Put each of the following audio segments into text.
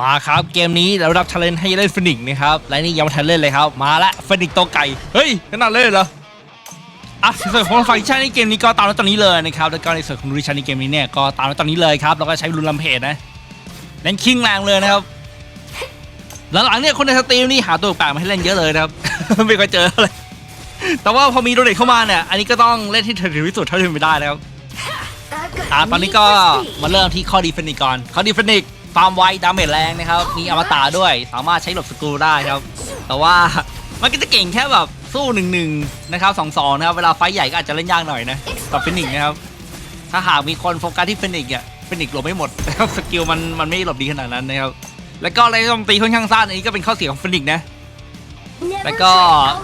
มาครับเกมนี้เรารับชาเลนให้เล่นฟินิกส์นะครับและนี่ยังไม่ทันเล่นเลยครับ มาละฟินิกส์ตัวไก่เฮ้ยขนาดเล่นเหรออะส่วนของฝั่งดิชันในเกมนี้ก็ตามแล้วตอนนี้เลยนะครับแล้วก็ในส่วนของดิชันในเกมนี้เนี่ยก็ตามแล้วตอนนี้เลยครับแล้วก็ใช้รุนลำเพจนะเล่นคิงแรงเลยนะครับหลังๆเนี่ยคนในสตรีมนี่หาตัวแปลกมาให้เล่นเยอะเลยนะครับไม่เคยเจอเลยแต่ว่าพอมีโดเนทเข้ามาเนี่ยอันนี้ก็ต้องเล่นที่ถึงที่สุดเท่าที่เป็นไปได้นะครับอ่าตอนนี้ก็มาเริ่มที่ข้อดีเฟนิกก่อนข้อดีเฟนิก ฟาร์มไวดาเมจแรงนะครับ มีอมตะด้วย สามารถใช้หลบสกรูได้ครับ แต่ว่ามันก็จะเก่งแค่แบบสู้หนึ่งหนึ่งนะครับสองสองนะครับเวลาไฟใหญ่ก็อาจจะเล่นยากหน่อยนะกับฟินิกนะครับ ถ้าหากมีคนโฟกัสที่ฟินิกเนี่ยฟินิกหลบไม่หมดนะครับสกิลมันมันไม่หลบดีขนาดนั้นนะครับแล้วก็ระยะโจมตีค่อนข้างสั้นอันนี้ก็เป็นข้อเสียของฟินิกนะ แล้วก็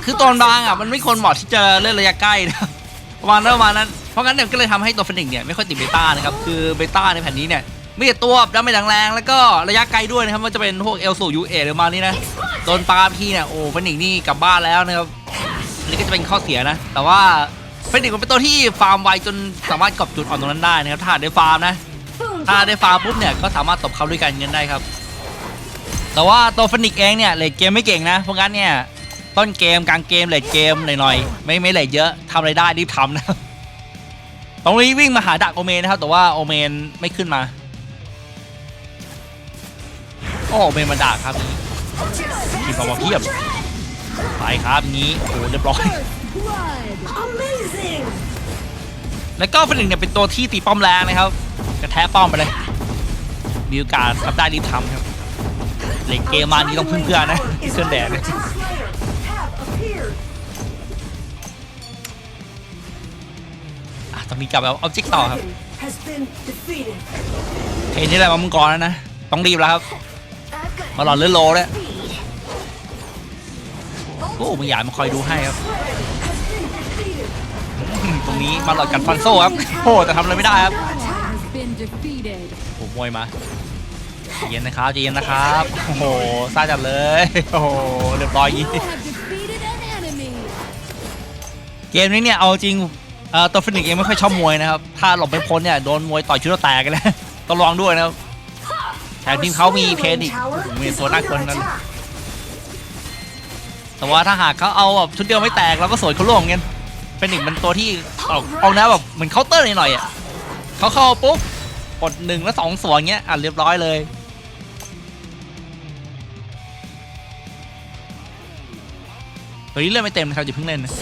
คือตอนบางอะมันไม่ควรเหมาะที่จะเล่นระยะใกล้นะประมาณนั้นประมาณนั้นเพราะงั้นเนี่ยก็เลยทำให้ตัวฟินิกเนี่ยไม่ค่อยติดเบต้านะครับคือเบต้าในแผ่นนี้เนี่ย มีแต่ตัวดาเมจแรงๆแล้วก็ระยะไกลด้วยนะครับมันจะเป็นพวกเอลสูยูเอหรือมานี่นะโดนปาพี่เนี่ยโอ้ฟินิกนี่กลับบ้านแล้วนะครับนนี้ก็จะเป็นข้อเสียนะ แต่ว่าฟินิกมันเป็นตัวที่ฟาร์มไวจนสามารถกอบจุดอ่อนตรงนั้นได้นะครับถ้าได้ฟาร์มนะถ้าได้ฟาร์มปุ๊บเนี่ยก็สามารถตบเขาด้วยการเงินได้ครับแต่ว่าตัวฟินิกเองเนี่ยเลดเกมไม่เก่งนะเพราะงั้นเนี่ยต้นเกมกลางเกมเลดเกมหน่อยๆไม่ไม่เลดเยอะทำอะไรได้รีบทำนะตรงนี้วิ่งมาหาดักโอเมนนะครับแต่ว่าโอเมนไม่ขึ้นมา โอ้โอเมนมาดักครับนี่ทีมออกมาเพียบไปครับงี้โอ้โหเรียบร้อย Amazing! แล้วก็ฟินิกเนี่ยเป็นตัวที่ตีป้อมแรงนะครับกระแทกป้อมไปเลยมีโอกาสทำได้รีบทำครับเลดเกมมานี้ต้องพึ่งเพื่อนนะ Is เพื่อนแดด under เนี่ย attack. Slayer have appeared. อะตอนนี้กลับไปเอาออบเจกต์ต่อครับ Dragon has been defeated. เพนนี่แหละมังกรแล้วนะ ต้องรีบแล้วครับ I've got มาหลอดเลื่อนโลด้วย speed. โอ้มึงอยากมาคอยดูให้ครับ ตรงนี้มาหลอดกันฟันโซ่ครับโอ้แต่ทำอะไรไม่ได้ครับ has been defeated. โอ้มวยมาใจเย็นนะครับใจเย็นนะครับ โอ้โหซาจัดเลย โอ้โหเรียบร้อยยาง You งี้ have defeated an enemy. เกมนี้เนี่ยเอาจริงตัวฟินิกเองไม่ค่อยชอบมวยนะครับ ถ้าหลบไม่พ้นเนี่ยโดนมวยต่อยชุดแตกกันแล้วต้องลองด้วยนะครับ แถมทีมเขามีเพนอีกมีตัวน่ากลัวนั้น แต่ว่าถ้าหากเขาเอาแบบชุดเดียวไม่แตกเราก็สวยเขาล่วงเงี้ยเป็นอีกมันตัวที่ออกออกแนวแบบเหมือนเคาน์เตอร์หน่อยๆอะเขาเข้าปุ๊บกดหนึ่งแล้วสองสวนเงี้ยอะเรียบร้อยเลยตัวนี้เล่นไม่เต็มนะครับอย่าเพิ่งเล่นนะ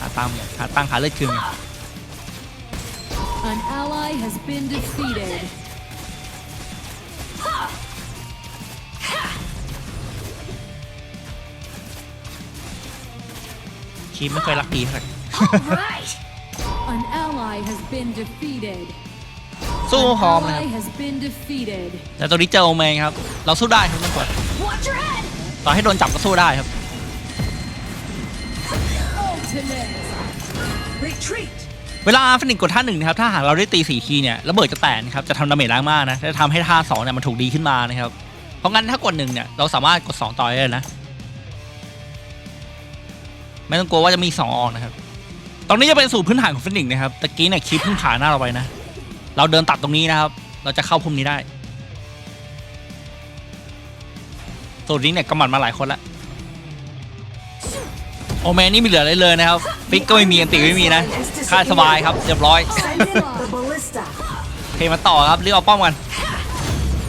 หาตังค์หาตังค์หาเลือดคืน An ally has been defeated. คีมไม่เคยรักดีเท่าไหร่ Right. An ally has been defeated. สู้ An พร้อมนะครับ ally has been defeated. แต่ตัวนี้เจอโอเมนครับ เราสู้ได้ครับทุกคน Watch your head. ต่อให้โดนจับก็สู้ได้ครับ Ultimate. Retreat. เวลาฟินิกกดท่าหนึ่งนะครับ ถ้าหากเราได้ตีสี่ทีเนี่ยระเบิดจะแตกนะครับ จะทำดาเมจแรงมากนะจะทำให้ท่าสองเนี่ยมันถูกดีขึ้นมานะครับ เพราะงั้นถ้ากดหนึ่งเนี่ยเราสามารถกดสองต่อได้เลยนะ ไม่ต้องกลัวว่าจะมีสองออกนะครับ ตรงนี้จะเป็นสูตรพื้นฐานของฟินิกนะครับตะกี้เนี่ยคลิปเพิ่งผ่านหน้าเราไปนะ เราเดินตัดตรงนี้นะครับ เราจะเข้าพุ่มนี้ได้สูตรนี้เนี่ยกำหมัดมาหลายคนละโอแมนนี่มีเหลืออะไรเลยนะครับฟิกก็ไม่มีอันติไม่มีนะค่าสบายครับเรียบร้อยเพมาต่อครับเรียกเอาป้อมกัน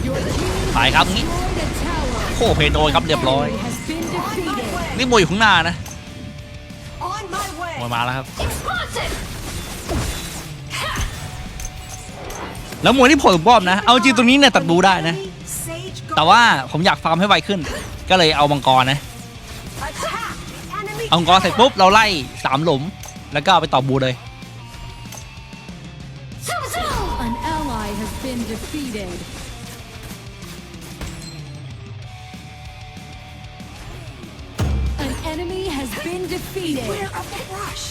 Your team ไปครับงี้โอ้เพโดนครับเรียบร้อย นี่มวยอยู่ข้างหน้านะ On my มวย way. มาแล้วครับ Explosive. แล้วมวยที่ผลป้อมนะ เอาจริงตรงนี้เนี่ยตัดบูได้นะ Sage แต่ว่าผมอยากฟาร์มให้ไวขึ้น ก็เลยเอามังกรนะ Attack. Enemy เอามังกรเสร็จปุ๊บ เราไล่สามหลุม แล้วก็เอาไปต่อบูเลย An ally has been defeated. been defeated. Beware of the rush.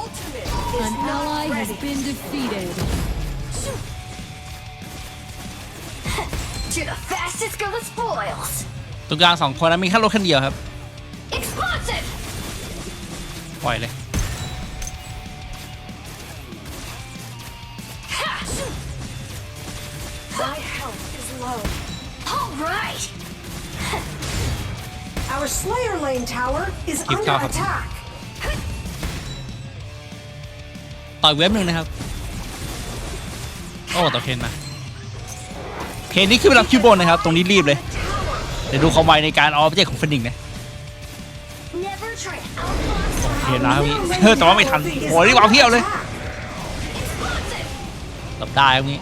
Ultimate is An not ally has ready. been defeated. To the fastest go the spoils. ตรงกลางสองคนนะมีแค่รถคันเดียวครับ Explosive. ปล่อยเลย My health is low. All right. Our Slayer Lane tower is Keep under talking. attack. ต่อยเว็บหนึ่งนะครับ โอ้ต่อเพนมาเพนนี่ขึ้นไปรับคิวบนนะครับ ตรงนี้รีบเลย เดี๋ยวดูความไวในการเอาออบเจกต์ของเฟนิกซ์นะ Never try to outbox เพนนะครับพี่แต่ว่าไม่ทันโอ้ยรีบเอาเพียวเลย explosive. หลับได้ครับนี้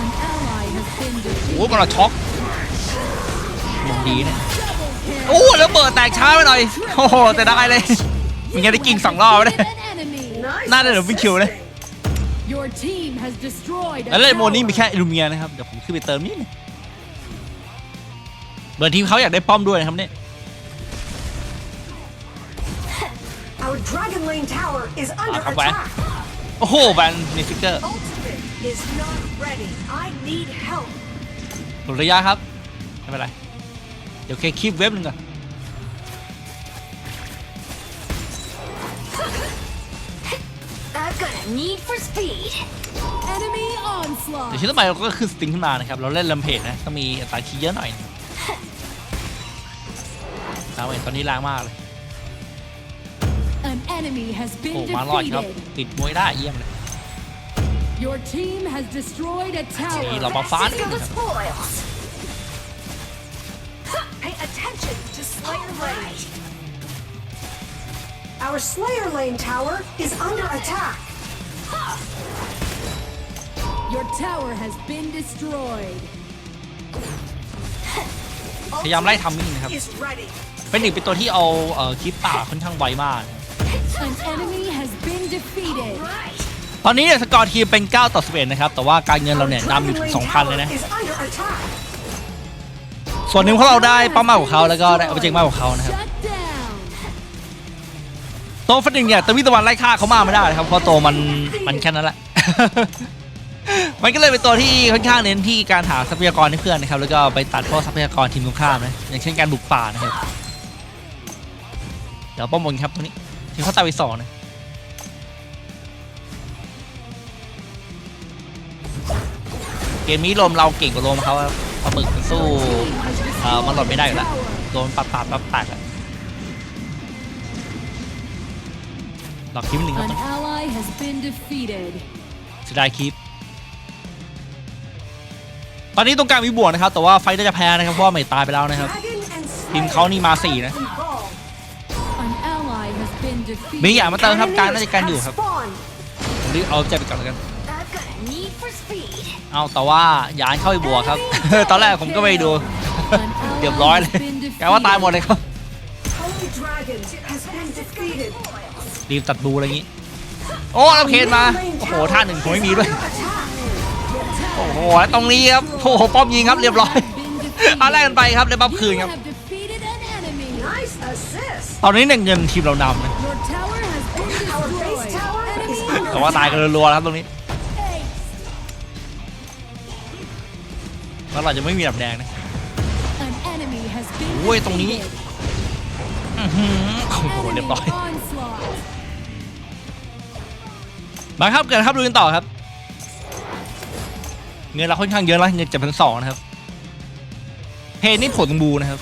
An ally has been โอ้ defeated. มันเราช็อก ยังดีนะโอ้แล้วเปิดแตกช้าไปหน่อยโอ้โหแต่ได้เลยมันยังได้กิ่งสองรอบเลย Defeated an enemy. Nice น่าจะเดี๋ยววิ่งคิวเลย Your team has destroyed a แล้วเล่นโมนี่มี tower. แค่อิลูเมียนะครับเดี๋ยวผมขึ้นไปเติมนิดนึงเบอร์ทีมเขาอยากได้ป้อมด้วยนะครับเนี่ย Our Dragon Lane tower is under Ah, come back. attack. โอ้โหแบนนิฟิกเกอร์ Ultimate is not ready. I need help. หลุดระยะครับ ไม่เป็นไรเดี๋ยวแค่คลิปเว็บหนึ่งก่อน I've got a need for speed. Enemy เดี๋ยว onslaught. ชิ้นต่อไปเราก็คือสติงขึ้นมานะครับ เราเล่นลำเพจนะต้องมีอัตราคีย์เยอะหน่อยเอาเองตอนนี้ล้างมากเลย An enemy has โอ้ been มารอดครับ defeated. ติดมวยได้เยี่ยมเลย Your team has destroyed a นี่ tower. เรามาฟ้า Fastest นี่ go นะ the ครับ spoils. Slayer Lane. Right. Our Slayer Lane tower is under attack. Your tower has been destroyed. พยายามไล่ทำมิ่งนะครับ Is ready. เป็นหนึ่งเป็นตัวที่เอาเอ่อคลิปป่าค่อนข้างไวมาก An enemy has been defeated. Right. ตอนนี้เนี่ยสกอร์ทีมเป็น 9 ต่อ 11 นะครับ แต่ว่าการเงินเราเนี่ยนำอยู่ถึง2,000 เลยนะ is under attack. ส่วนหนึ่งเพราะเราได้เป้ามากกว่าเขาแล้วก็ได้เอาไปเจงมากกว่าเขานะครับโตฟันหนึ่งเนี่ยตะวิตะวันไล่ฆ่าเขามาไม่ได้นะครับเพราะโตมันมันแค่นั้นแหละ มันก็เลยเป็นตัวที่ค่อนข้างเน้นที่การหาทรัพยากรให้เพื่อนนะครับ แล้วก็ไปตัดพวกทรัพยากรทีมตรงข้ามนะอย่างเช่นการบุกป่านะครับเดี๋ยวป้อมบนครับตัวนี้ทีมเขาตายไปสองนะเกมนี้ลมเราเก่งกว่าลมเขาครับ ปลาหมึกมันสู้เอ่อมันหลดไม่ได้อยู่แล้วโดนปัดปัดปัดปัดอะหลอกคลิปหนึ่งครับ An ต้อง ally has been defeated. เสียดายคลิป ตอนนี้ตรงกลางมีบวกนะครับ แต่ว่าไฟน่าจะแพ้นะครับ เพราะว่าไม่ตายไปแล้วนะครับ Dragon and ทีม Slayer เขานี่มาสี่นะ involved. An ally has been defeated. มีอย่างมาเติมครับ การน่าจะการอยู่ Enemies ครับ have spawned. ผมรีบเอาใจไปก่อนแล้วกัน เอาแต่ว่ายานเข้าไปบวกครับ ตอนแรกผมก็ไปดู An เรียบ ally ร้อยเลย has been แกว่าตายหมด defeated. เลยครับ Holy Dragon has been defeated. รีบตัดบูอะไรอย่างงี้ โอ้เราเพนมา โอ้โหท่าหนึ่งผมไม่มีด้วย Under attack. โอ้โหแล้วตรงนี้ครับ โอ้โหป้อมยิงครับเรียบร้อย Been เอาแรก defeated. กันไปครับได้บัฟคืน You ครับ have defeated an enemy. Nice assist. ตอนนี้เนี่ยเงินทีมเรานำนะ Your tower has been Our base destroyed. tower is Enemy under แต่ว่าตายกันรัวๆแล้วครับตรงนี้ แล้วเราจะไม่มีดับแดงนะ An enemy has been โอ้ยตรงนี้ defeated. อื้อหือโอ้โหเรีย Enemy บร้อย onslaught. มาครับเกิดครับดูกันต่อครับ เงินเราค่อนข้างเยอะแล้วเงินเจ็ดพันสองนะครับ เพนนี่ผลตรงบูนะครับ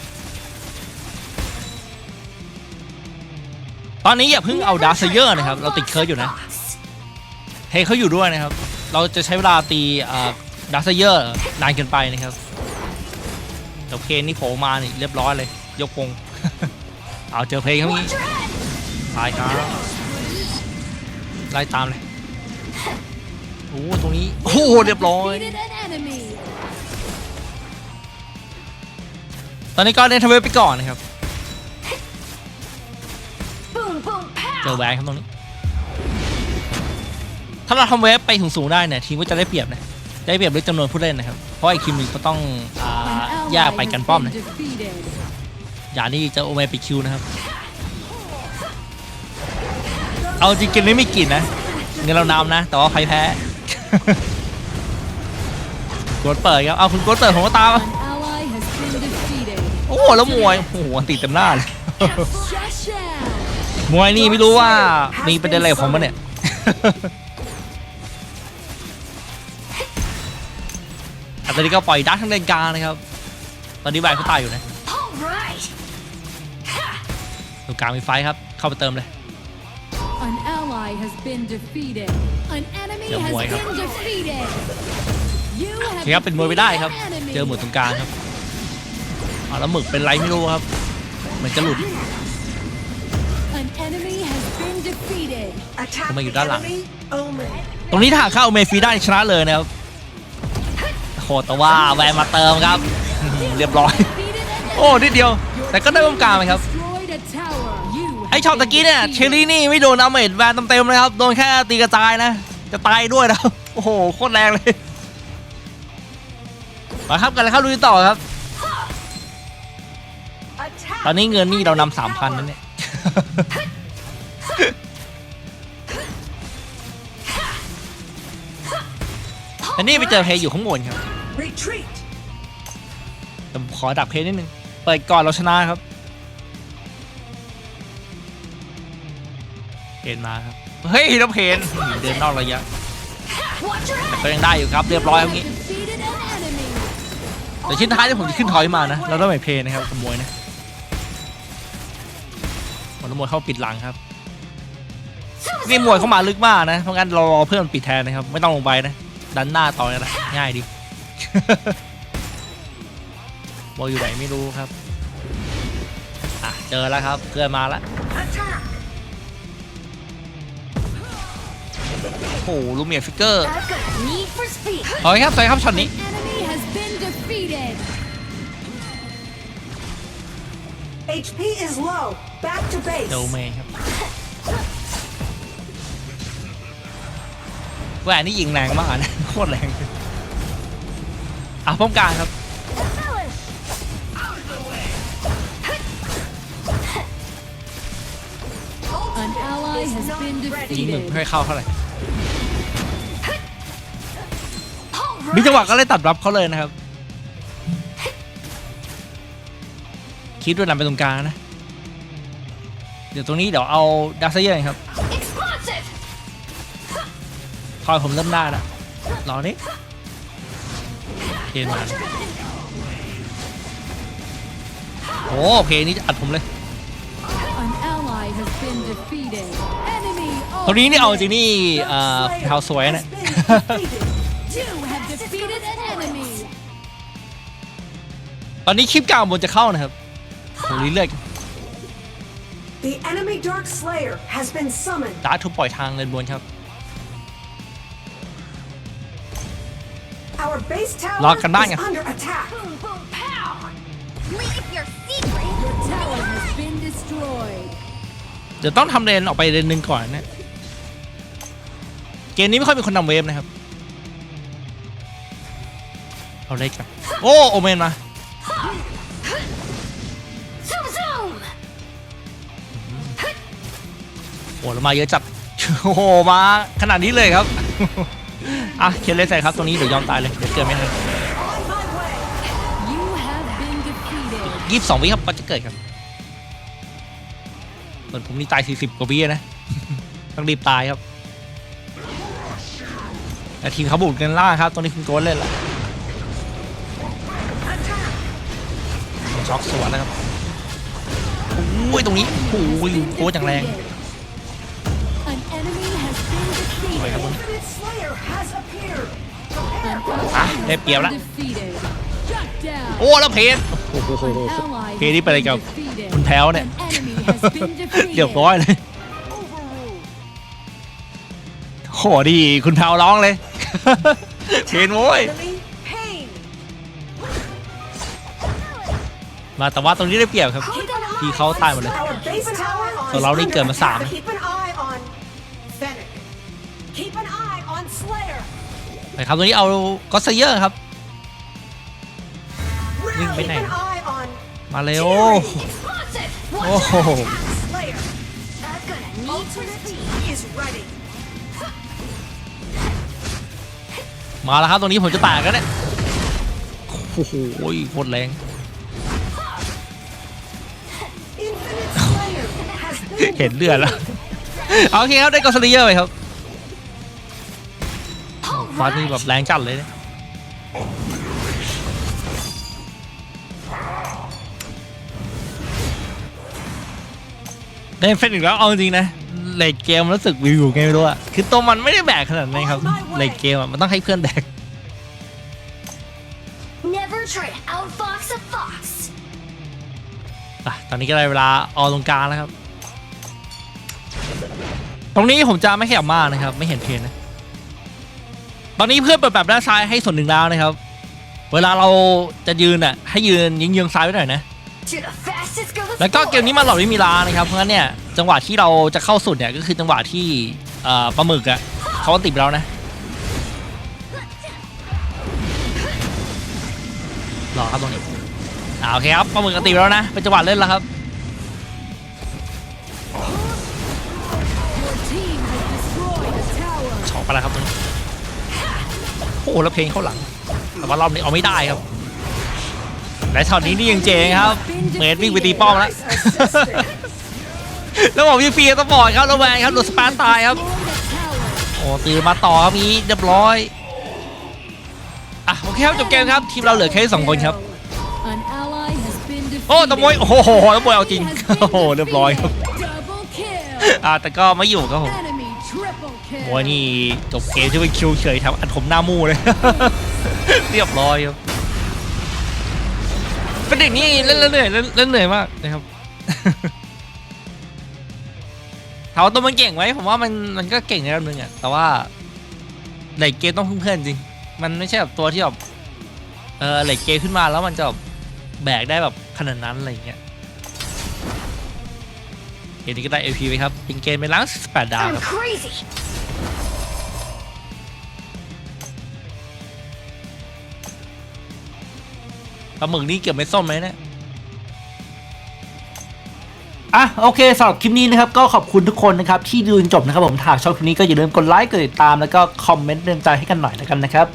ตอนนี้อย่าเพิ่งเอาดาร์ซเยอร์นะครับ เราติดเคิร์ดอยู่นะเฮเขาอยู่ด้วยนะครับ เราจะใช้เวลาตี ดาร์ซเยอร์นานเกินไปนะครับเดี๋ยวเพนนี่โผล่มานี่เรียบร้อยเลย ยกพงเอาเจอเพลงเขานี้ตายครับไล่ตามเลยโอ้ตรงนี้โอ้เรียบร้อย ตอนนี้ก็เล่นทเวไปก่อนนะครับเจอแหวนครับตรงนี้ ถ้าเราทำเวฟไปสูงๆได้เนี่ยทีมก็จะได้เปรียบนะ ได้เปรียบด้วยจำนวนผู้เล่นนะครับ เพราะไอ้ทีมหนึงเขาต้องอ่า An แยก ally ไปกัน has ป้อม been นะ defeated. อย่านี่เจะโอเมปิคิวนะครับ เอาจริงเกมนี้ไม่กินนะเงินเรานำนะ แต่ว่าใครแพ้กดเปิดครับ เอาคุณกดเปิดผมก็ตาม An ally has been defeated. โอ้โหแล้วมวยโอ้โหติดเต็มหน้าเลย Shut down. มวยนี่ไม่รู้ว่ามีประเด็นอะไรกับผมมั้เนี่ย อะตอนนี้ก็ปล่อยดักทั้งเลนกลางนะครับ ตอนนี้แบกเขาตายอยู่นะ Pop right. ตรงกลางมีไฟครับ เข้าไปเติมเลย An ally has been defeated. An enemy Dạ, has muội been ครับ defeated. You โอ have เคครับเป็นมวยไม่ได้ครับ defeated an enemy. เจอหมดตรงกลางครับอ๋อแล้วหมึกเป็นไรไม่รู้ครับ เหมือนจะหลุด An enemy has been defeated. Attack Không, mày the đã lặng. enemy. Omen. ตรงนี้ถ้าหากเข้าเมฟีได้ชนะเลยนะครับ โหแต่ว่าแวร์มาเติมครับ เรียบร้อย โอ้นิดเดียว แต่ก็ได้ตรงกลางไหมครับ ไอช็อตตะกี้เนี่ยเชอรี่นี่ไม่โดนดาเมจแวนเต็มๆเลยครับ โดนแค่ตีกระจายนะ จะตายด้วยนะโอ้โหโคตรแรงเลยมาครับกันแล้วครับลุยต่อครับ ตอนนี้เงินนี่เรานำสามพันนั่นเนี่ยแต่นี่ไปเจอเพย์อยู่ข้างบนครับ Retreat. แต่ผมขอดักเพย์นิดนึง เปิดก่อนเราชนะครับเพนมาครับ เฮ้ยแล้วเพนเดินนอกระยะ Watch your แต่ head. ก็ยังได้อยู่ครับ เรียบร้อยครับงี้ Defeated an enemy. แต่ชิ้นท้ายที่ผมจะขึ้นถอยมานะ เราต้องไปเพย์นะครับขโมยนะขโมยเข้าปิดหลังครับ นี่มวยเข้ามาลึกมากนะ เพราะงั้นเรารอเพื่อนปิดแทนนะครับ ไม่ต้องลงไปนะ ดันหน้าต่อยนะ ง่ายดี บอลอยู่ไหนไม่รู้ครับ อะ เจอแล้วครับ เพื่อนมาแล้ว Attack. โอ้โหลูเมียฟิกเกอร์ I've got a need for speed. ถอยครับถอยครับช็อตนี้ Enemy has been defeated. HP is low. Back to base. เดลเมย์ครับแหวนนี่ยิงแรงมากนะ โคตรแรง อะป้อมกลางครับ An ally has been ยิงหนึ่ง defeated. ไม่ค่อยเข้าเท่าไหร่ All มี right. จังหวะก็เลยตัดรับเขาเลยนะครับ คิดด้วยนำไปตรงกลางนะ เดี๋ยวตรงนี้เดี๋ยวเอาดาร์ซเยอร์ครับ Explosive. คอยผมเริ่มได้แล้วรอนี้ เพนมาโอ้เพนนี้จะอัดผมเลย An ally has been defeated. Enemy ตรงนี้นี่เอาจริง ultimate. นี่เอ่อ Slayer เท้าสวย has เนี่ย been defeated. You have defeated an enemy. ตอนนี้คลิปกลางบนจะเข้านะครับโหเรื่อย The enemy Dark Slayer has been summoned. ๆดาร์ททุบปล่อยทางเลนบนครับ your secret. Your tower has been destroyed. เดี๋ยวต้องทำเลนออกไปเลนหนึ่งก่อนนะ เกมนี้ไม่ค่อยมีคนนำเวฟนะครับ เอาเล็กครับโอ้โอเมนมา Zoom, zoom. โอ้แล้วมาเยอะจัดโอ้โหมาขนาดนี้เลยครับ อะเคนเลสใส่ครับตรงนี้เดี๋ยวยอมตายเลยเดี๋ยวเกิดไม่ทันยี่สิบสองวิครับก็จะเกิดครับส่วนผมนี่ตายสี่สิบกว่าวินะต้องรีบตายครับแต่ทีมเขาบุกกันล่าครับตรงนี้คุณโกนเล่นละช็อกสวนนะครับโอ้ยตรงนี้โอ้ยโคตรอย่างแรง An À, ally đẹp has kiểu been đó. defeated. Shut down. โอ้แล้วเพนโอ้โห An ally เพนนี่ has เป็นอะไร been กับ defeated. คุณแพ้วเนี่ย An enemy has been เรียบ defeated. ร้อยเลยโหดีคุณแพ้วร้องเลยเพนโว้ย Enemy Pain. มาแต่ว่าตรงนี้ได้เปรียบครับที่เขาตายหมดเลย Our base tower is ส่วนเรานี่ under เกิดมาสาม attack. Keep an eye on Fennec. Keep an eye on Slayer. นะครับตรงนี้เอาก็เซเยอร์ครับ Wing bên Keep này. an eye on มาเร็ว Explosive. โอ้ Watch โห Slayer. I've got a need for Ultimate speed. is ready. มาแล้วครับตรงนี้ผมจะแตกแล้วเนี่ยโอ้โหโคตรแรง Infinite Slayer has been เห็นเลือดแล้วเอาโอเคครับ ได้ก็เซเยอร์ไปครับ ฟาดนี่แบบแรงจัดเลยเนี่ยเล่นเฟนอีกแล้วเอาจริงๆนะเลดเกมรู้สึกวิวอยู่ไงไม่รู้อะคือตัวมันไม่ได้แบกขนาดนั้นครับเลดเกมอะมันต้องให้เพื่อนแบก Never try to outfox a fox. อะตอนนี้ก็ได้เวลาออกตรงกลางแล้วครับ ตรงนี้ผมจะไม่ขยับมากนะครับ ไม่เห็นเพนนะ ตอนนี้เพื่อนเปิดแบบด้านซ้ายให้ส่วนหนึ่งแล้วนะครับ เวลาเราจะยืนอะให้ยืนยิงเยืองซ้ายไว้หน่อยนะ แล้วก็เกมนี้มันหลอดไม่มีลานะครับ เพราะงั้นเนี่ยจังหวะที่เราจะเข้าสุดเนี่ยก็คือจังหวะที่ปลาหมึกอะเขาติดเรานะรอครับตรงนี้อ่าโอเคครับปลาหมึกติดแล้วนะเป็นจังหวะเล่นแล้วครับช็อกไปแล้วครับตรงนี้ อ้แล้วเพลงเข้าหลัง แต่ว่ารอบนี้เอาไม่ได้ครับ และช็อตนี้นี่ยังเจ๋งครับ เมือนวิ่งไปตีป้อมแล้ว แล้วบอกพี่ฟรีสปอร์ตครับแล้วแวงครับโดนสปาร์ตายครับ โอ้ตื่นมาต่อครับนี้เรียบร้อย อะโอเคครับจบเกมครับ ทีมเราเหลือแค่สองคนครับ โอ้ตะมวยโอ้โหตะมวยเอาจริง โอ้โหเรียบร้อยครับ อ่าแต่ก็ไม่อยู่ครับผม โอ้นี่จบเกมที่เป็นคิวเฉยครับอันผมหน้ามู่เลย เรียบร้อยครับเป็นเด็กนี่เล่นเหนื่อยเล่นเหนื่อยมากนะครับถามว่าตัวมันเก่งไหมผมว่ามันมันก็เก่งในระดับหนึงอะแต่ว่าไหลเกมต้องพึ่งเพื่อนจริง มันไม่ใช่แบบตัวที่แบบเออไหลเกมขึ้นมาแล้วมันจะแบบแบกได้แบบขนาดนั้นอะไรอย่างเงี้ยเกมนี้ก็ได้ LP ไปครับเป็นเกมเป็นล้าง18ดาวครับ ปลาหมึกนี่เกี่ยวไม่ส้มไหมเนี่ยอะโอเคสำหรับคลิปนี้นะครับก็ขอบคุณทุกคนนะครับที่ดูจนจบนะครับผมถ้าชอบคลิปนี้ก็อย่าลืมกดไลค์กดติดตามแล้วก็คอมเมนต์เตือนใจให้กันหน่อยแล้วกันนะครับ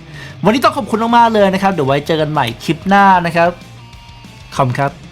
วันนี้ต้องขอบคุณมากๆเลยนะครับ เดี๋ยวไว้เจอกันใหม่คลิปหน้านะครับขอบคุณครับ